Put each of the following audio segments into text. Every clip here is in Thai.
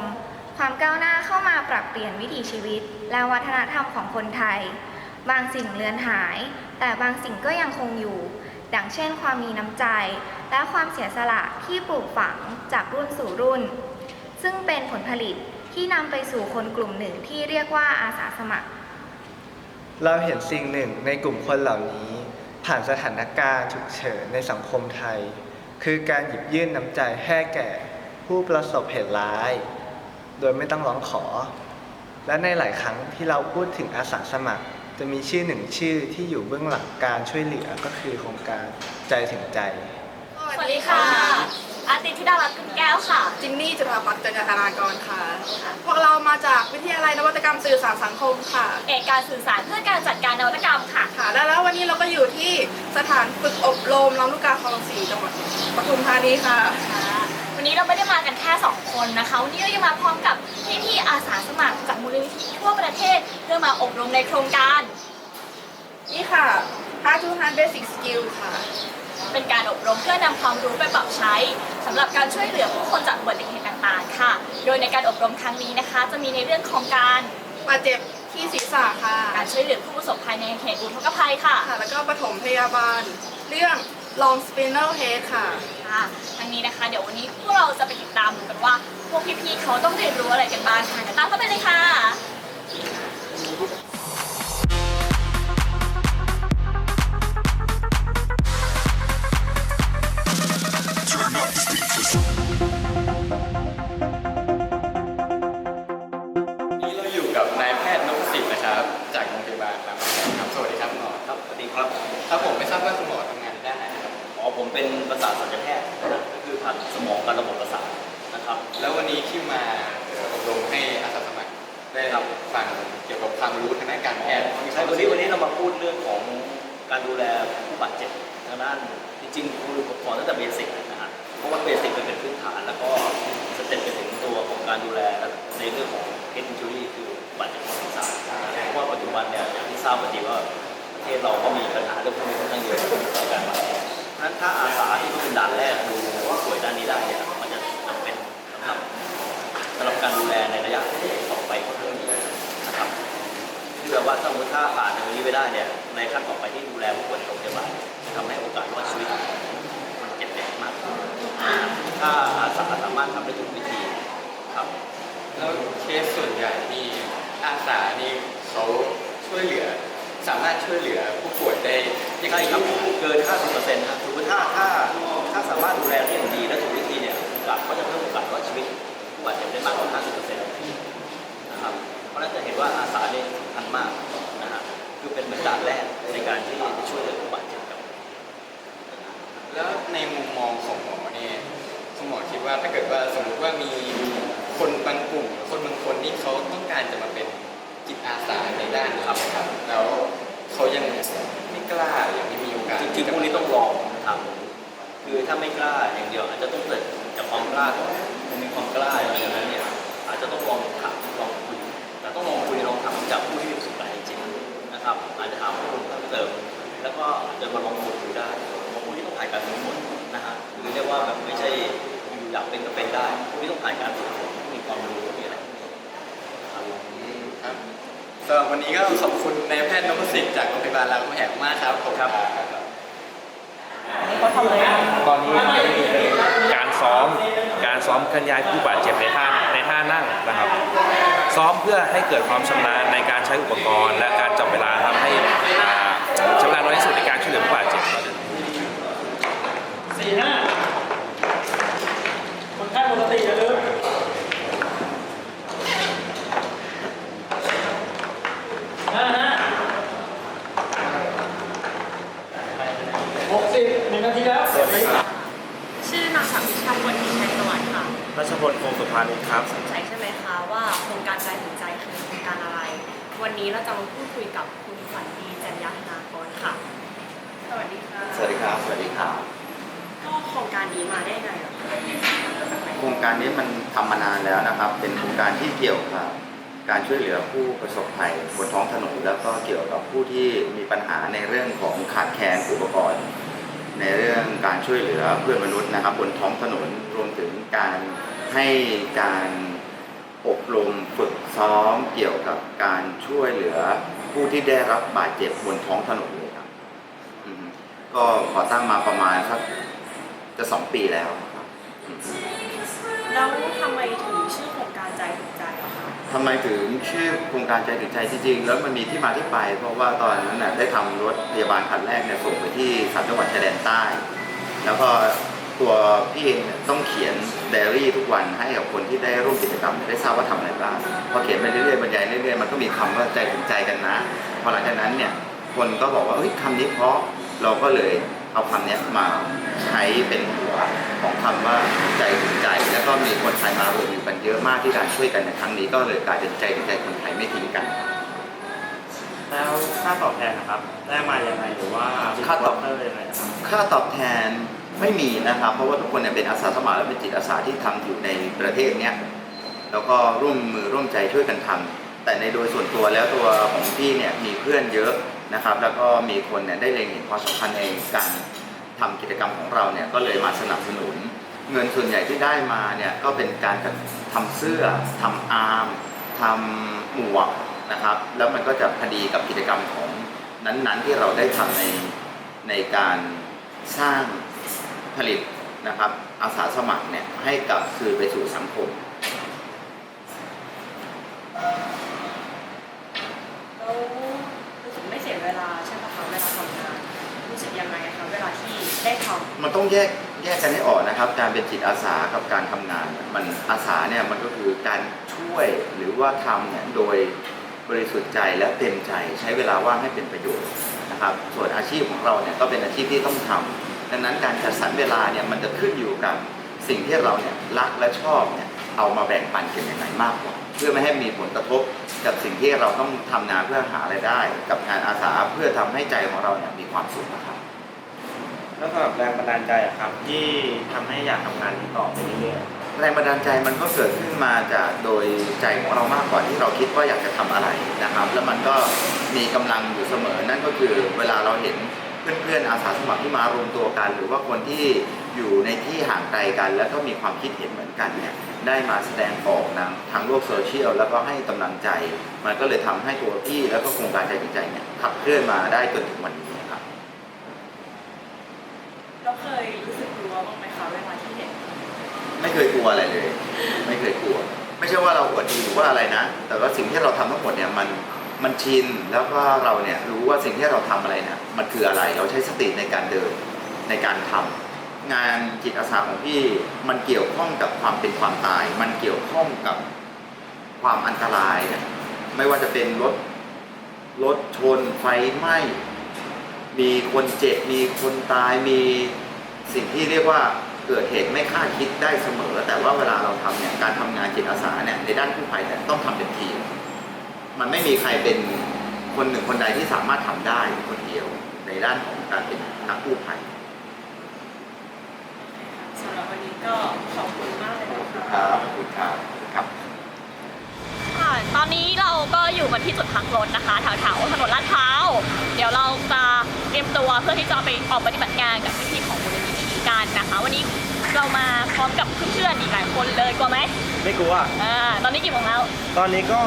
ม ความก้าวหน้าเข้ามาปรับเปลี่ยนวิถีชีวิต และวัฒนธรรมของคนไทย บางสิ่งเลือนหาย แต่บางสิ่งก็ยังคงอยู่ ดังเช่น ความมีน้ำใจ และความเสียสละที่ปลูกฝังจากรุ่นสู่รุ่น ซึ่งเป็นผลผลิตที่นำไปสู่คนกลุ่มหนึ่งที่เรียกว่าอาสาสมัคร เราเห็นสิ่งหนึ่งในกลุ่มคนเหล่านี้ ผ่านสถานการณ์ฉุกเฉินในสังคมไทย คือการหยิบยื่นน้ำใจให้แก่ผู้ประสบเหตุร้าย โดยไม่ต้องร้องขอ และในหลายครั้งที่เราพูดถึงอาสาสมัคร จะมีชื่อหนึ่งชื่อที่อยู่เบื้องหลังการช่วยเหลือก็คือโครงการใจถึงใจ สวัสดีค่ะ อาติธิดารัตน์กุลแก้วค่ะ จินนี่จุฬาพัฒน์จันทนากรค่ะ พวกเรามาจากวิทยาลัยนวัตกรรมสื่อสารสังคมค่ะเอกการสื่อสารเพื่อการจัดการนวัตกรรมค่ะ ค่ะ แล้ววันนี้เราก็อยู่ที่สถานฝึกอบรมลำลูกกาคลองสี่จังหวัดปทุมธานีค่ะวั นนี้เราไม่ได้มากันแค่ 2 คนนะคะวันนี้เรายังมาพร้อมกับพี่ๆอาสาสมัครจากมูลนิธิทั่วประเทศเพื่อมาอบรมในโครงการ นี่ค่ะ How to Hand Basic Skill ค่ะ เป็นการอบรมเพื่อนำความรู้ไปปรับใช้สำหรับการช่วยเหลือผู้คนจากอุบัติเหตุต่างๆ ค่ะ โดยในการอบรมครั้งนี้นะคะ จะมีในเรื่องของการบาดเจ็บที่ศีรษะค่ะ การช่วยเหลือผู้ประสบภัยในเหตุอุทกภัยค่ะ ค่ะ แล้วก็ปฐมพยาบาล เรื่อง ลองสปินนอลเฮดค่ะ ค่ะทั้งนี้นะคะ เดี๋ยววันนี้พวกเราจะไปติดตามดูกันว่า พวกพี่ๆเขาต้องเรียนรู้อะไรกันบ้างค่ะเดี๋ยวตามเข้าไปเลยค่ะ ป็นประสาทสัญญแพทย์นะครับก็คือผ่านสมองกับระบบประสาทนะครับแล้ววันนี้ที่มาเอ่ออบรมให้อาสาสมัครได้รับฟังเกี่ยวกับความรู้ทางด้านการแพทย์มีคใช่วามวันรู้นี้วันนี้เรามาพูดเรื่องของการดูแลผู้บาดเจ็บทางด้านจริงๆคือผมสอนตั้งแต่เบสิกนะฮะเพราะว่าเบสิกมันเป็นพื้นฐาน แล้วก็สเต็ปไปถึงตัวของการดูแลในเรื่องของเฮดอินจูรี่คือบาดเจ็บทางศีรษะเพราะว่าปัจจุบันเนี่ยอย่างที่ทราบกันดีว่าประเทศเราก็มีปัญหาเรื่องพวกนี้ค่อนข้างเยอะในการบาดเจ็บ มมติถ้าผ่านตรงนี้ไปได้เนี่ยในขั้นต่อไปที่ดูแลผู้ป่วยโรงพยาบาลจะทำให้โอกาสรอดชีวิตมันเจ็บเล็กมากขึ้นถ้าอาสาสามารถทำได้ถูกวิธีครับแล้วเคสส่วนใหญ่นี่อาสานี่เขาช่วยเหลือ สามารถช่วยเหลือผู้ป่วยได้ยังไงใช่คครัรับบเกิน 50%นะครับถือว่าถ้าถ้าถ้าาไม่กล้าอย่างเดียว อาจจะต้องเกิดจากความกล้าก่อนพอมีความกล้าอย่างนั้นเนี่ยอาจจะต้องลองถามลองคุยแต่ต้องลองคุยลองถามจากผู้ที่มีประสบการณ์จริงนะครับ อาจจะถามข้อมูลเพิ่มเติม แล้วก็จะมาลองคุยดูได้เพราะพวกนี้ต้องผ่านการฝึกฝนนะฮะคือเรียกว่าแบบไม่ใช่อยู่อยากเป็นก็เป็นได้พวกนี้ต้องผ่านการฝึกฝนต้องมีความรู้มีอะไรครับครับสำหรับวันนี้ก็ขอบคุณนายแพทย์นพสิทธิ์จากโรงพยาบาลรามคำแหงมากครับขอบคุณครับ ตอนนี้การซ้อมการซ้อมเคลื่อนย้ายผู้บาดเจ็บในท่าในท่านั่งนะครับ ซ้อมเพื่อให้เกิดความชำนาญในการใช้อุปกรณ์ และการจับเวลาทำให้อ่าชำนาญน้อยที่สุดในการช่วยเหลือผู้บาดเจ็บสี่ห้าคนไข้ปกติอย่าลืมห้าห้าหกสิบห นึ่งนาทีแล้วชื่อนางสาวพิชาพลทิชัยสวัสดิ์ค่ะรัชพลคงสุภานิชครับ สนใจใช่ไหมคะว่าโครงการใจถึงใจคือโครงการอะไร วันนี้เราจะมาพูดคุยกับคุณฝันดีจันยาธนากรค่ะ สวัสดีค่ะ สวัสดีครับ สวัสดีครับ ก็โครงการนี้มาได้ไงเหรอคะมาจากไหนโครงการนี้มันทำมานานแล้วนะครับ เป็นโครงการที่เกี่ยวกับการช่วยเหลือผู้ประสบภัยบนท้องถนนแล้วก็เกี่ยวกับผู้ที่มีปัญหาในเรื่องของขาดแคลนอุปกรณ์ ในเรื่องการช่วยเหลือเพื่อนมนุษย์นะครับบนท้องถนนรวมถึงการให้การอบรมฝึกซ้อมเกี่ยวกับการช่วยเหลือผู้ที่ได้รับบาดเจ็บบนท้องถนนเลยครับก็ก่อตั้งมาประมาณสักจะสองปีแล้วครับแล้วทำไมถึงชื่อ ทำไมถึงชื่อโครงการใจถึงใจจริงๆ แล้วมันมีที่มาที่ไป เพราะว่าตอนนั้นน่ะได้ทำรถพยาบาลคันแรกเนี่ยส่งไปที่สามจังหวัดชายแดนใต้ แล้วก็ตัวพี่เองเนี่ยต้องเขียนไดอารี่ทุกวันให้กับคนที่ได้ร่วมกิจกรรมได้ทราบว่าทำอะไรบ้างพอเขียนไปเรื่อยๆบรรยายเรื่อยๆมันก็มีคำว่าใจถึงใจกันนะพอหลังจากนั้นเนี่ยคนก็บอกว่าเฮ้ยคำนี้เพราะเราก็เลยเอาคำนี้มาใช้เป็นหัว ของคำว่าใจถึงใจ แล้วก็มีคนไทยมารวมอยู่กันเยอะมากที่การช่วยกันในครั้งนี้ก็เลยกลายเป็นใจถึงใจคนไทยไม่ทิ้งกัน แล้วค่าตอบแทนนะครับได้มาอย่างไรหรือว่าค่าตอบเตอร์ยังไงนะครับค่าตอบแทนไม่มีนะครับ เพราะว่าทุกคนเนี่ยเป็นอาสาสมัครและเป็นจิตอาสาที่ทำอยู่ในประเทศเนี้ยแล้วก็ร่วมมือร่วมใจช่วยกันทำแต่ในโดยส่วนตัวแล้วตัวของพี่เนี่ยมีเพื่อนเยอะนะครับ แล้วก็มีคนเนี่ยได้เล็งเห็นความสำคัญในการ ทำกิจกรรมของเราเนี่ยก็เลยมาสนับสนุน เงินส่วนใหญ่ที่ได้มาเนี่ยก็เป็นการทำเสื้อทำอาร์มทำหมวกนะครับ แล้วมันก็จะพอดีกับกิจกรรมของนั้นๆ ที่เราได้ทำในในการสร้างผลิตนะครับอาสาสมัครเนี่ยให้กับคืนไปสู่สังคม แล้วรู้สึกไม่เสียเวลาใช่ไหมคะเวลาทำงาน รู้สึกยังไงคะเวลาที่ ได้ทำมันต้องแยกแยกกันให้ออกนะครับ การเป็นจิตอาสากับการทำงาน มันอาสาเนี่ยมันก็คือการช่วยหรือว่าทำเนี่ยโดยบริสุทธิ์ใจและเต็มใจใช้เวลาว่างให้เป็นประโยชน์นะครับ ส่วนอาชีพของเราเนี่ยก็เป็นอาชีพที่ต้องทำดังนั้นการจัดสรรเวลาเนี่ยมันจะขึ้นอยู่กับสิ่งที่เราเนี่ยรักและชอบเนี่ยเอามาแบ่งปันกันยังไงมากกว่าเพื่อไม่ให้มีผลกระทบกับสิ่งที่เราต้องทำงานเพื่อหารายได้ กับงานอาสาเพื่อทำให้ใจของเราเนี่ยมีความสุขนะครับ แล้วสำหรับแรงบันดาลใจอะครับ ที่ทำให้อยากทำงานนี้ต่อไปเรื่อยแรงบันดาลใจมันก็เกิดขึ้นมาจากโดยใจของเรามากกว่าที่เราคิดว่าอยากจะทำอะไรนะครับ แล้วมันก็มีกำลังอยู่เสมอนั่นก็คือเวลาเราเห็นเพื่อนๆอาสาสมัครที่มารวมตัวกัน หรือว่าคนที่อยู่ในที่ห่างไกลกัน แล้วก็มีความคิดเห็นเหมือนกันเนี่ยได้มาแสดงออกนะทางโลกโซเชียลแล้วก็ให้กำลังใจ มันก็เลยทำให้ตัวพี่แล้วก็โครงการใจถึงใจเนี่ยขับเคลื่อนมาได้จนถึงวันนี้ครับ เราเคยรู้สึกกลัวบ้างไหมคะเวลาที่เห็นไม่เคยกลัวอะไรเลย ไม่เคยกลัว ไม่ใช่ว่าเราอวดดีหรือว่าอะไรนะ แต่ว่าสิ่งที่เราทำทั้งหมดเนี่ยมันมันชินแล้วก็เราเนี่ยรู้ว่าสิ่งที่เราทำอะไรเนี่ยมันคืออะไรเราใช้สติในการเดินในการทำงานจิตอาสาของพี่มันเกี่ยวข้องกับความเป็นความตาย มันเกี่ยวข้องกับความอันตรายเนี่ยไม่ว่าจะเป็นรถรถชนไฟไหม้ มีคนเจ็บมีคนตายมีสิ่งที่เรียกว่าเกิดเหตุไม่คาดคิดได้เสมอ แต่ว่าเวลาเราทำเนี่ยการทำงานจิตอาสาเนี่ยในด้านกู้ภัยเนี่ยต้องทำเป็นทีมมันไม่มีใครเป็นคนหนึ่งคนใดที่สามารถทำได้คนเดียวในด้านของการเป็นนักกู้ภัยสำหรับวันนี้ก็ขอบคุณมากเลยนะคะครับขอบคุณครับครับค่ะตอนนี้เราก็อยู่กันที่จุดพักรถนะคะแถวๆถนนลาดพร้าว เดี๋ยวเราจะเต รียมตัวเพื่อที่จะไปออกปฏิบัติงานกับพี่ๆของมูลนิธิกันนะคะ วันนี้เรามาพร้อมกับเพื่อนๆอีกหลายคนเลยกลัวไหมๆไม่กลัว อ่าตอนนี้กี่โมงแล้วตอนนี้ก็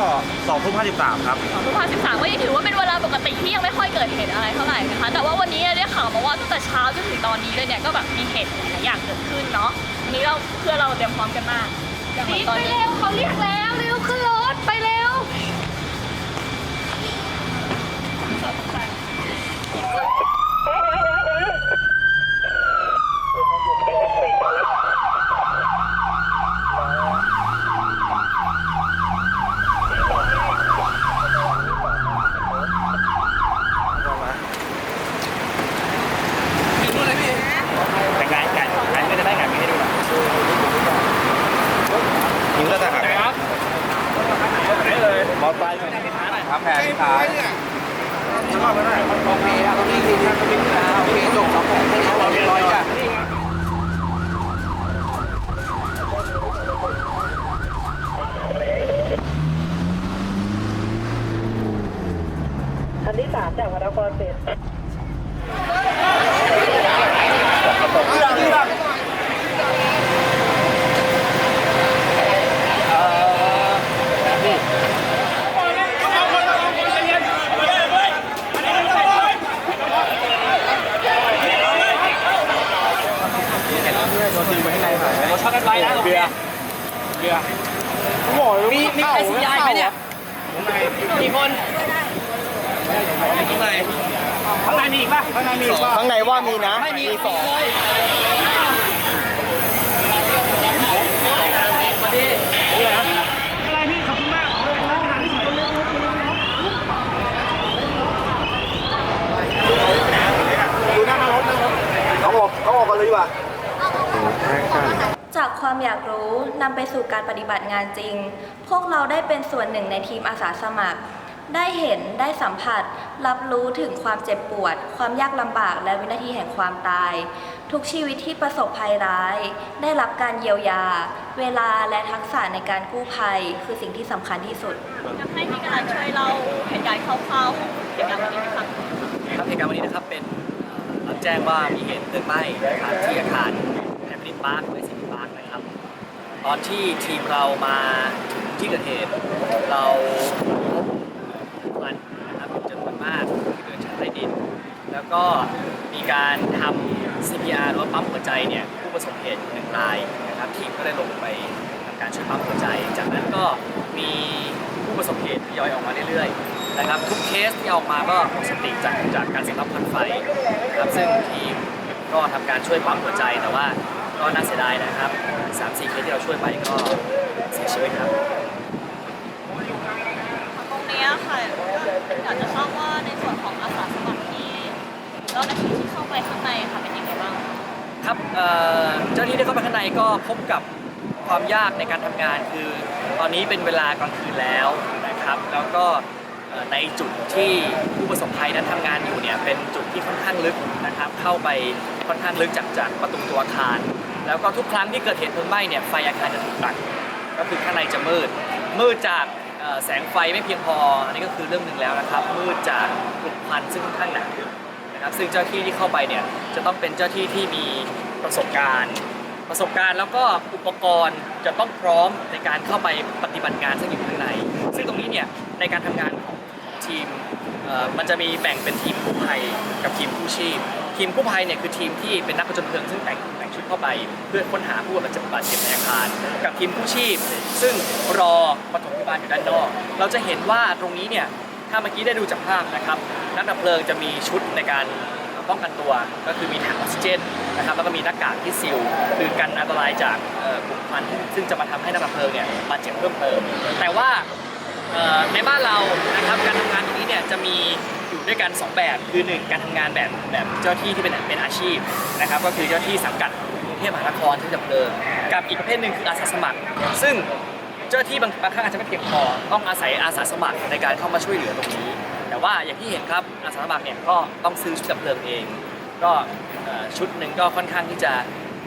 สองทุ่มห้าสิบสามครับ สองทุ่มห้าสิบสามก็ยังถือว่าเป็นเวลาปกติที่ยังไม่ค่อยเกิดเหตุอะไรเท่าไหร่นะคะ แต่ว่าวันนี้ได้ข่าวมาว่าตั้งแต่เช้าจนถึงตอนนี้เลยเนี่ยก็แบบมีเหตุหลายอย่างเกิดขึ้นเนาะวันนี้เราเพื่อเราเตรียมพร้อมกันมากอย่างแบบตอนไปนี้ เร็วเขาเรียกแล้วเร็วขึ้นรถไปเร็ว คืนไปให้นายหายไหมชอตกันไปนะโอเคเบียร์เบอกเลมีมีใครสัญญาไหมเนี่ยกี่คนข้างในข้างในมีอีกป่ะข้างในมีข้างในว่ามีนะไม่มีสอง จากความอยากรู้นำไปสู่การปฏิบัติงานจริง พวกเราได้เป็นส่วนหนึ่งในทีมอาสาสมัคร ได้เห็นได้สัมผัส รับรู้ถึงความเจ็บปวด ความยากลำบากและวินาทีแห่งความตาย ทุกชีวิตที่ประสบภัยร้าย ได้รับการเยียวยา เวลาและทักษะในการกู้ภัย คือสิ่งที่สำคัญที่สุดอยากให้พี่การช่วยเล่าเหตุการณ์คร่าวๆของเหตุการณ์วันนี้ให้ฟังครับเหตุการณ์วันนี้นะครับเป็นเอ่อรับแจ้งว่ามีเหตุเพลิงไหม้นะครับที่อาคารแฮมลินพาร์คไวซิตี้พาร์คนะครับต อนที่ทีมเรามาถึงที่เกิดเหตุเราพบควันนะครับจำนวนมากที่เกิดจากใต้ดิน แล้วก็มีการทำ CPR หรือว่าปั๊มหัวใจเนี่ยผู้ประสบเหตุหนึ่งรายนะครับทีมก็ได้ลงไปทำการช่วยปั๊มหัวใจ จากนั้นก็มีผู้ประสบเหตุทยอยออกมาเรื่อยๆนะครับทุกเคสที่ออกมาก็หมดสติจากจากการเสำลักควันไฟนะครับซึ่งทีมก็ทำการช่วยปั๊มหัวใจแต่ว่า ก็น่าเสียดายนะครับสามสี่เคสที่เราช่วยไปก็เสียชีวิตครับ ตรงนี้ค่ะก็อยากจะทราบว่าในส่วนของอาสาสมัครที่เจ้าหน้าที่ที่เข้าไปข้างในค่ะเป็นยังไงบ้างครับเอ่อเจ้าหน้าที่ได้เข้าไปข้างในก็พบกับความยากในการทำงานคือ ตอนนี้เป็นเวลากลางคืนแล้วนะครับ แล้วก็เอ่อในจุดที่ผู้ประสบภัยนั้นทำงานอยู่เนี่ยเป็นจุดที่ค่อนข้างลึกนะครับ เข้าไปค่อนข้างลึกจากจากประตูตัวอาคาร แล้วก็ทุกครั้งที่เกิดเหตุเพลิงไหม้เนี่ยไฟอาคารจะถูกตัดก็คือข้างในจะมืด มืดจากแสงไฟไม่เพียงพอ อันนี้ก็คือเรื่องหนึ่งแล้วนะครับ มืดจากกลุ่มควันซึ่งค่อนข้างหนานะครับ ซึ่งเจ้าที่ที่เข้าไปเนี่ยจะต้องเป็นเจ้าที่ที่มีประสบการณ์ ประสบการณ์แล้วก็อุปกรณ์จะต้องพร้อมในการเข้าไปปฏิบัติงานซึ่งอยู่ข้างใน ซึ่งตรงนี้เนี่ยในการทำงานของทีมมันจะมีแบ่งเป็นทีมกู้ภัยกับทีมกู้ชีพ ทีมกู้ภัยเนี่ยคือทีมที่เป็นนักผจญเพลิงซึ่งแต่ง เข้าไปเพื่อค้นหาผู้บาดเจ็บบาดเจ็บในอาคาร กับทีมกู้ชีพ ซึ่งรอปฐมพยาบาลอยู่ด้านนอก เราจะเห็นว่าตรงนี้เนี่ยถ้าเมื่อกี้ได้ดูจากภาพนะครับนักดับเพลิงจะมีชุดในการป้องกันตัวก็คือมีถังออกซิเจนนะครับแล้วก็มีหน้ากากที่ซิลคือกันอันตรายจากกลุ่มควันซึ่งจะมาทำให้นักดับเพลิงเนี่ยบาดเจ็บเพิ่มเติม แต่ว่าในบ้านเรานะครับการทำงานตรงนี้เนี่ยจะมีอยู่ด้วยกัน 2 แบบคือ 1 การทำงานแบบแบบเจ้าที่ที่เป็นเป็นอาชีพนะครับก็คือเจ้าที่สังกัด เทพมหานครที่ดับเพลิงกับอีกประเภทหนึ่งคืออาสาสมัคร ซึ่งเจ้าที่บางครั้งอาจจะไม่เพียงพอต้องอาศัยอาสาสมัครในการเข้ามาช่วยเหลือตรงนี้ แต่ว่าอย่างที่เห็นครับอาสาสมัครเนี่ยก็ต้องซื้อชุดดับเพลิงเอง ก็ชุดหนึ่งก็ค่อนข้างที่จะ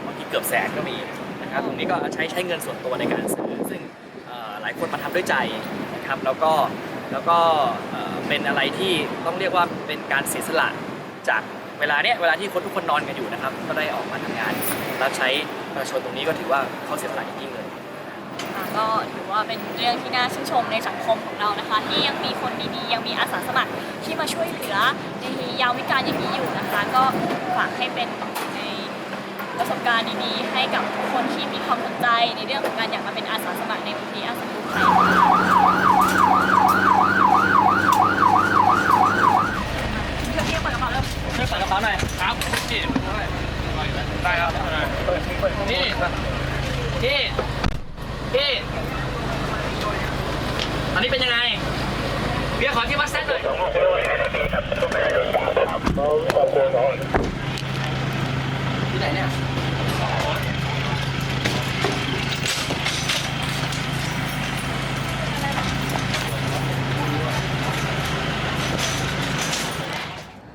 บางทีเกือบแสนก็มีนะครับตรงนี้ก็ใช้ใช้เงินส่วนตัวในการซื้อซึ่งหลายคนมาทำด้วยใจนะครับแล้วก็แล้วก็เอ่อเป็นอะไรที่ต้องเรียกว่าเป็นการเสียสละจาก เวลาเนี้ยเวลาที่คนทุกคนนอนกันอยู่นะครับ ก็ได้ออกมาทำงานรับใช้ประชาชนตรงนี้ก็ถือว่าเขาเสียสละจริงๆเลย ค่ะก็ถือว่าเป็นเรื่องที่น่าชื่นชมในสังคมของเรานะคะ ที่ยังมีคนดีๆ ยังมีอาสาสมัครที่มาช่วยเหลือในยามวิการอย่างนี้อยู่นะคะ ก็ฝากให้เป็นในประสบการณ์ดีๆ ให้กับคนที่มีความสนใจในเรื่องของการอยากมาเป็นอาสาสมัครในมูลนิธิอาสากู้ภัยเพื่อนเปิดกระเป๋าเร็ว ช่วยเปิดกระเป๋าหน่อยครับพี่ได้ครับพี่พี่พี่อันนี้เป็นยังไงเบียร์ขอที่วัดเส้นหน่อยที่ไหนเนี่ย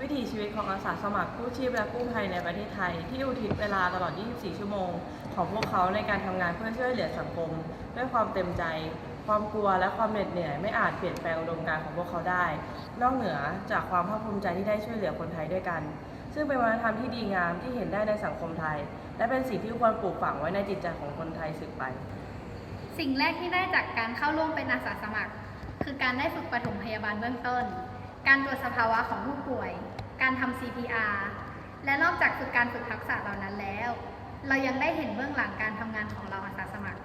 วิถีชีวิตของอาสาสมัคร กู้ชีพและกู้ภัยในประเทศไทย ที่อุทิศเวลาตลอด 24 ชั่วโมง ของพวกเขาในการทำงานเพื่อช่วยเหลือสังคม ด้วยความเต็มใจ ความกลัวและความเหน็ดเหนื่อยไม่อาจเปลี่ยนแปลงอุดมการณ์ของพวกเขาได้ นอกเหนือจากความภาคภูมิใจที่ได้ช่วยเหลือคนไทยด้วยกัน ซึ่งเป็นวัฒนธรรมที่ดีงามที่เห็นได้ในสังคมไทย และเป็นสิ่งที่ควรปลูกฝังไว้ในจิตใจของคนไทยสืบไป สิ่งแรกที่ได้จากการเข้าร่วมเป็นอาสาสมัคร คือการได้ฝึกปฐมพยาบาลเบื้องต้น การตรวจสภาวะของผู้ป่วย การทำ CPR และนอกจากฝึกการฝึกทักษะเหล่านั้นแล้ว เรายังได้เห็นเบื้องหลังการทำงานของเราอาสาสมัคร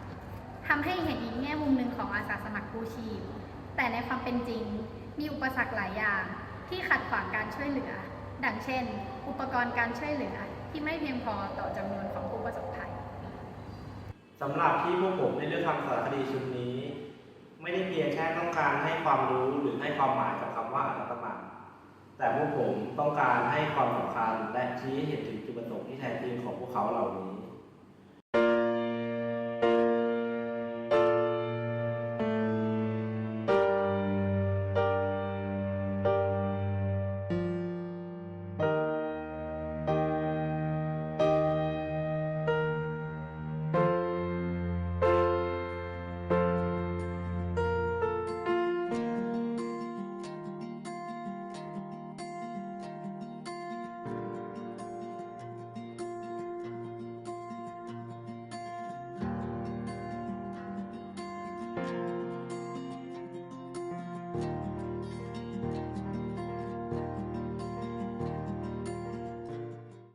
ทำให้เห็นอีกแง่มุมหนึ่งของอาสาสมัครกู้ชีพ แต่ในความเป็นจริง มีอุปสรรคหลายอย่าง ที่ขัดขวางการช่วยเหลือ ดังเช่น อุปกรณ์การช่วยเหลือที่ไม่เพียงพอต่อจำนวนของผู้ประสบภัยสำหรับที่พวกผมได้เลือกทำสารคดีชุดนี้ ไม่ได้เพียงแค่ต้องการให้ความรู้หรือให้ความหมายกับคำว่าอาสาสมัคร แต่พวกผมต้องการให้ความสำคัญและชี้ให้เห็นถึงจุดประสงค์ที่แท้จริงของพวกเขาเหล่านี้